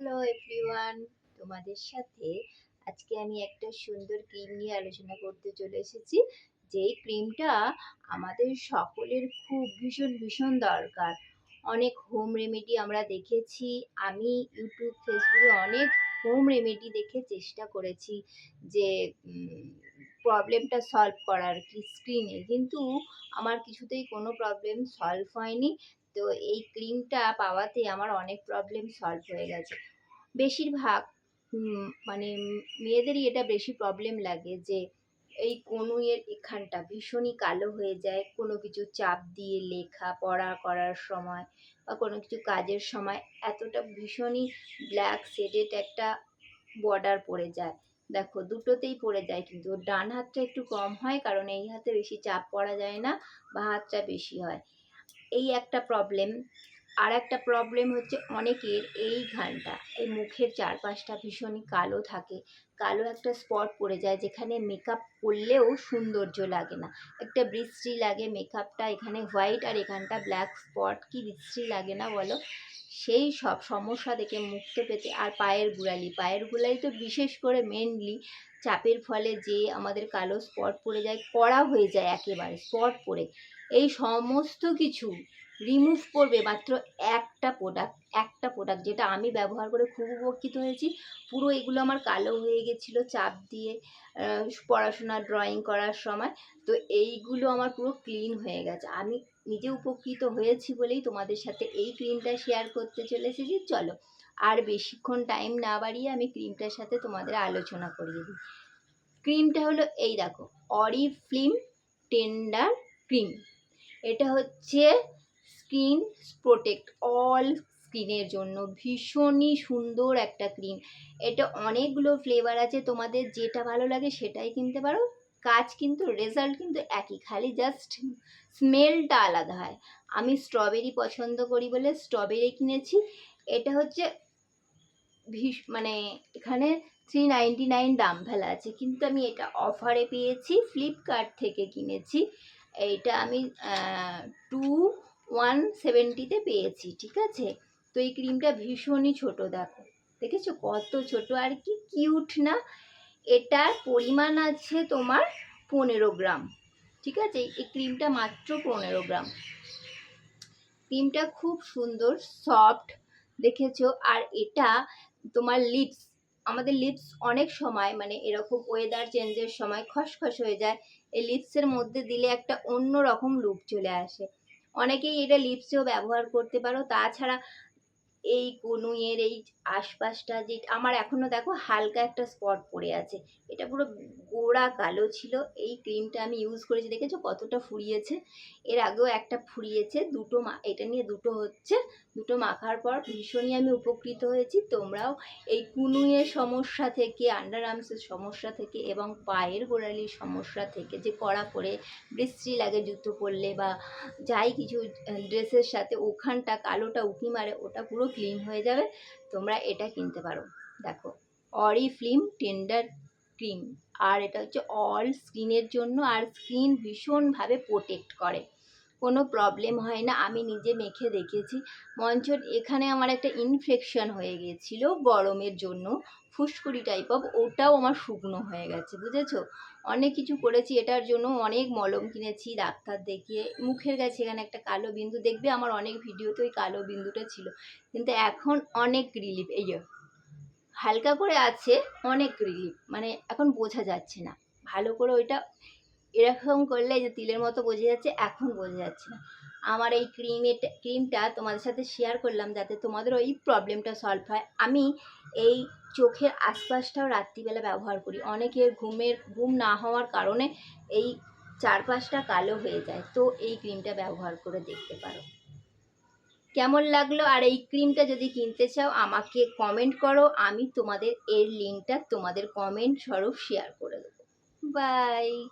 Hello everyone, তোমাদের সাথে আজকে আমি একটা সুন্দর ক্রিম নিয়ে আলোচনা করতে চলে এসেছি। যেই ক্রিমটা আমাদের সকলের খুব ভীষণ ভীষণ দরকার। অনেক হোম রেমেডি আমরা দেখেছি। আমি ইউটিউব ফেসবুকে অনেক হোম রেমেডি দেখে চেষ্টা করেছি যে প্রবলেমটা সলভ করার কি স্ক্রিনে কিন্তু আমার কিছুতেই কোনো প্রবলেম সলভ হয়নি। তো এই ক্রিমটা পাওয়াতে আমার অনেক প্রবলেম সলভ হয়ে গেছে। বেশিরভাগ মানে মেয়েদেরই এটা বেশি প্রবলেম লাগে যে, এই কনুইয়ের এখানটা ভীষণই কালো হয়ে যায়। কোনো কিছু চাপ দিয়ে লেখা, পড়া করার সময় বা কোনো কিছু কাজের সময় এতটা ভীষণই ব্ল্যাক শেডেড একটা বর্ডার পড়ে যায়। দেখো দুটোতেই পড়ে যায় কিন্তু ডান হাতটা একটু কম হয় কারণ এই হাতে বেশি চাপ পড়া যায় না, বা হাতটা বেশি হয়। এই একটা প্রবলেম আর একটা প্রবলেম হচ্ছে অনেকের এইখানটা এই মুখের চারপাশটা ভীষণই কালো থাকে। কালো একটা স্পট পড়ে যায় যেখানে মেকআপ করলেও সৌন্দর্য লাগে না। একটা বৃষ্টি লাগে মেকআপটা এখানে হোয়াইট আর এখানটা ব্ল্যাক স্পট কি বৃষ্টি লাগে না বলো? সেই সব সমস্যা থেকে মুক্ত পেতে আর পায়ের গুড়ালি। পায়ের গুড়ালি তো বিশেষ করে মেনলি চাপের ফলে যে আমাদের কালো স্পট পড়ে যায়, কড়া হয়ে যায় একেবারে স্পট পড়ে। এই সমস্ত কিছু রিমুভ করবে মাত্র একটা প্রোডাক্ট একটা প্রোডাক্ট যেটা আমি ব্যবহার করে খুব উপকৃত হয়েছি। পুরো এগুলো আমার কালো হয়ে গেছিল চাপ দিয়ে পড়াশোনা ড্রয়িং করার সময়। তো এইগুলো আমার পুরো ক্লিন হয়ে গেছে। আমি নিজে উপকৃত হয়েছি বলেই তোমাদের সাথে এই ক্রিমটা শেয়ার করতে চলে এসেছি চলো, আর বেশিক্ষণ টাইম না বাড়িয়ে আমি ক্রিমটার সাথে তোমাদের আলোচনা করিয়ে দিই। ক্রিমটা হলো এই দেখো অরিফ্লিম টেন্ডার ক্রিম এটা হচ্ছে স্কিন প্রোটেক্ট অল স্কিনের জন্য। ভীষণই সুন্দর একটা ক্রিম। এটা অনেকগুলো ফ্লেভার আছে, তোমাদের যেটা ভালো লাগে সেটাই কিনতে পারো। কাজ কিন্তু, রেজাল্ট কিন্তু একই, খালি জাস্ট স্মেলটা আলাদা হয়। আমি স্ট্রবেরি পছন্দ করি বলে স্ট্রবেরি কিনেছি। এটা হচ্ছে ভীষ মানে এখানে থ্রি নাইনটি নাইন দাম ফেলা আছে। কিন্তু আমি এটা অফারে পেয়েছি ফ্লিপকার্ট থেকে কিনেছি। এইটা আমি টু ওয়ান সেভেন্টিতে পেয়েছি, ঠিক আছে? তো এই ক্রিমটা ভীষণই ছোট, দেখো। দেখেছ কত ছোট? আর কি কিউট না? এটার পরিমাণ আছে তোমার পনেরো গ্রাম, ঠিক আছে? এই ক্রিমটা মাত্র পনেরো গ্রাম। ক্রিমটা খুব সুন্দর সফট দেখেছ? আর এটা তোমার লিপস আমাদের লিপস অনেক সময় মানে এরকম ওয়েদার চেঞ্জের সময় খসখস হয়ে যায়। এই লিপসের মধ্যে দিলে একটা অন্য রকম লুক চলে আসে। অনেকেই এটা লিপসেও ব্যবহার করতে পারো। তাছাড়া এই কনুইয়ের এই আশপাশটা যে, আমার এখনও দেখো হালকা একটা স্পট পড়ে আছে। এটা পুরো গোড়া কালো ছিল। এই ক্রিমটা আমি ইউজ করেছি, দেখেছ কতটা ফুরিয়েছে? এর আগেও একটা ফুরিয়েছে, দুটো মা, এটা নিয়ে দুটো হচ্ছে, দুটো মাখার পর ভীষণই আমি উপকৃত হয়েছি। তোমরাও এই কুনুইয়ের সমস্যা থেকে আন্ডার আর্মসের সমস্যা থেকে এবং পায়ের গোড়ালির সমস্যা থেকে যে কড়া পরে বৃষ্টি লাগে, জুতো পরলে বা যাই কিছু ড্রেসের সাথে ওখানটা কালোটা উঁকি মারে, ওটা পুরো ক্লিন হয়ে যাবে, তোমরা এটা কিনতে পারো। দেখো, অরি ফিল্ম টেন্ডার ক্রিম। আর এটা হচ্ছে অল স্কিনের জন্য, আর স্কিন ভীষণভাবে প্রোটেক্ট করে। কোনো প্রবলেম হয় না, আমি নিজে মেখে দেখেছি। মঞ্চর এখানে আমার একটা ইনফেকশন হয়ে গিয়েছিল গরমের জন্য, ফুসকুড়ি টাইপ অফ ওটাও আমার শুকনো হয়ে গেছে, বুঝেছ? অনেক কিছু করেছি, এটার জন্য অনেক মলম কিনেছি, ডাক্তার দেখিয়ে, মুখের কাছে এখানে একটা কালো বিন্দু, দেখবে আমার অনেক ভিডিওতে ওই কালো বিন্দুটা ছিল, কিন্তু এখন অনেক রিলিফ এই হালকা করে আছে, অনেক রিলিফ মানে এখন বোঝা যাচ্ছে না। ভালো করে ওইটা এরকম করলে যে তিলের মতো বোঝা যাচ্ছে, এখন বোঝা যাচ্ছে না। আমার এই ক্রিমের ক্রিমটা তোমাদের সাথে শেয়ার করলাম যাতে তোমাদের ওই প্রবলেমটা সলভ হয়। আমি এই চোখের আশপাশটাও রাত্রিবেলা ব্যবহার করি। অনেকের ঘুমের, ঘুম না হওয়ার কারণে এই চারপাশটা কালো হয়ে যায়। তো এই ক্রিমটা ব্যবহার করে দেখতে পারো। কেমন লাগল? আর এই ক্রিমটা যদি কিনতে চাও, আমাকে কমেন্ট করো। আমি তোমাদের, এর লিঙ্কটা তোমাদের কমেন্ট স্বরূপ শেয়ার করে দেবো। বাই